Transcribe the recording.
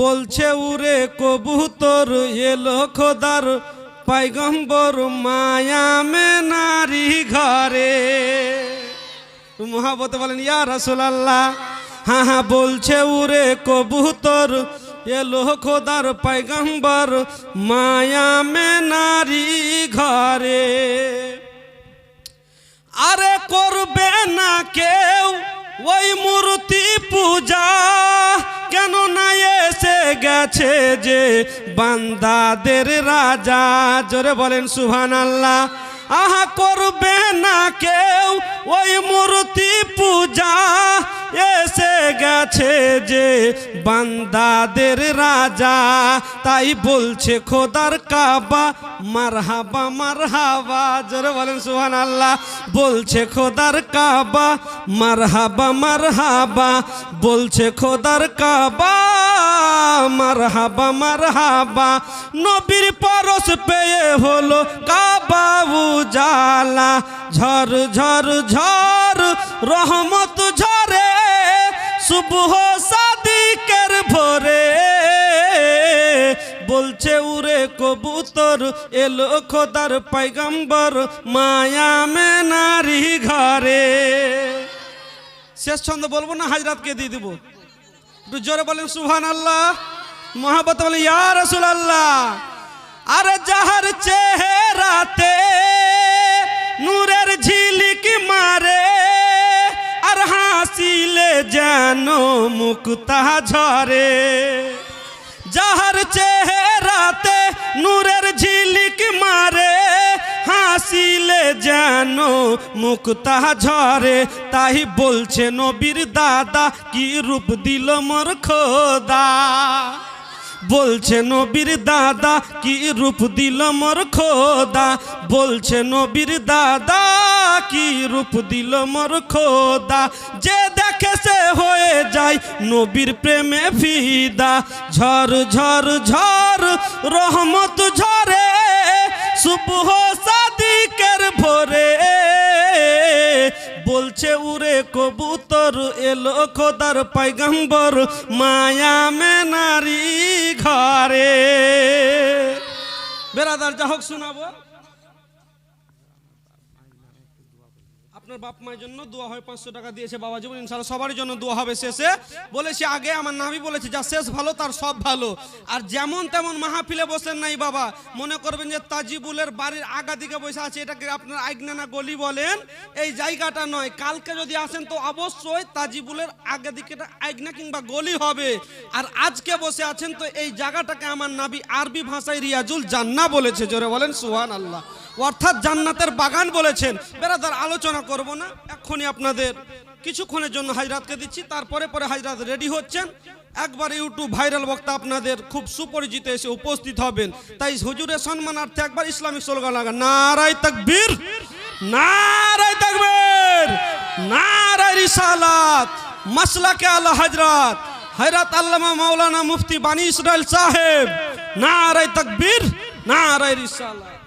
বলছে, উরে কবুতর এলো খোদার পাইগম্বর মায়ামে নারী ঘরে। মহাবত বলেন, ইয়া রাসূলুল্লাহ। হ্যাঁ হ্যাঁ বলছে, উরে কবুতর এলো খোদার পাইগম্বর মায়ামে নারী ঘরে। আরে করবে না কেউ, ওই মূর্তি পূজা গেছে যে বান্দাদের রাজা, জোরে বলেন সুহান আল্লাহ আহা করবে না কেউ ওই মূর্তি পূজা যে বান্দাদের রাজা, তাই বলছে খোদার কাবা। মারহাবা মারহাবা, জোরে বলেন সুহান আল্লাহ বলছে খোদার কাবা, মারহাবা মারহাবা। বলছে খোদার কাবা, মারহাবা মারহাবা। নবীর পরশ পেয়ে হলো কাবা উজালা। ঝর ঝর ঝর, রহমত ঝরে। শুভ বলছে, উরে কবুতর, এলো খোদার পাইগম্বর মায়ামে নারী ঘরে। শেষ ছন্দ বলব না, হাজরাতকে দিয়ে দিব। একটু জোরে বলেন সুহান আল্লাহ মহাবত বলেন, ইয়া রসুল আল্লাহ আরে যাহার চেহারাতে নূরের ঝিলিক মারে, আর হাসিলে যেন মুক্তা ঝরে। যাহার চেহারাতে নূরের ঝিলিক মারে, হাসিলে যেন মুক্তা ঝরে। তাই বলছে নবীর দাদা, কি রূপ দিল মোর খোদা? বলছে নবীর দাদা, কি রূপ দিল মোর খোদা? বলছে নবীর দাদা, কি রূপ দিল মোর খোদা? যে দেখে সে হয়ে যায় নবীর প্রেমে ফিদা। ঝর ঝর ঝর রহমত ঝরে, সুবহ সাদিকের ভরে। বলছে, উরে কবুতর, এলো খোদার পাইগম্বর, মায়া মে নারী ঘরে। বেরাদার, যা হোক শোনাবো। আপনার বাপ মায়ের জন্য দোয়া হয়, পাঁচশো টাকা দিয়েছে বাবা জীবন ইনশাল্লাহ সবার জন্য দোয়া হবে শেষে। বলেছে, আগে আমার নাভি বলেছে, যা শেষ ভালো, তার সব ভালো। আর যেমন তেমন মাহফিলে বসেন নাই বাবা। মনে করবেন যে তাজিবুলের বাড়ির আগা দিকে বসে আছে, এটাকে আপনার আইগনানা গলি বলেন। এই জায়গাটা নয়, কালকে যদি আসেন তো অবশ্যই তাজিবুলের আগা দিকে আইগনা কিংবা গলি হবে। আর আজকে বসে আছেন তো এই জায়গাটাকে আমার নাবি আরবি ভাষায় রিয়াজুল জান্না বলেছে, জোরে বলেন সুহান আল্লাহ অর্থাৎ জান্নাতের বাগান বলেছেন। বেরাদার আলোচনা করব না। এক্ষুনি আপনাদের কিছুক্ষণের জন্য হাজরাতকে দিচ্ছি। তারপরে পরে হাজরাত রেডি হচ্ছেন। একবার ইউটিউব ভাইরাল বক্তা আপনাদের খুব সুপরিচিত এসে উপস্থিত হবেন। তাই হুজুরের সম্মানার্থে একবার ইসলামিক স্লোগান লাগা নারাই তাকবীর নারাই তাকবীর নারাই রিসালাত, মাসলাকে আলা হাজরাত, হায়রাত আল্লামা মাওলানা মুফতি বানী ইসরাইল সাহেব নারাই তাকবীর নারাই রিসালাত।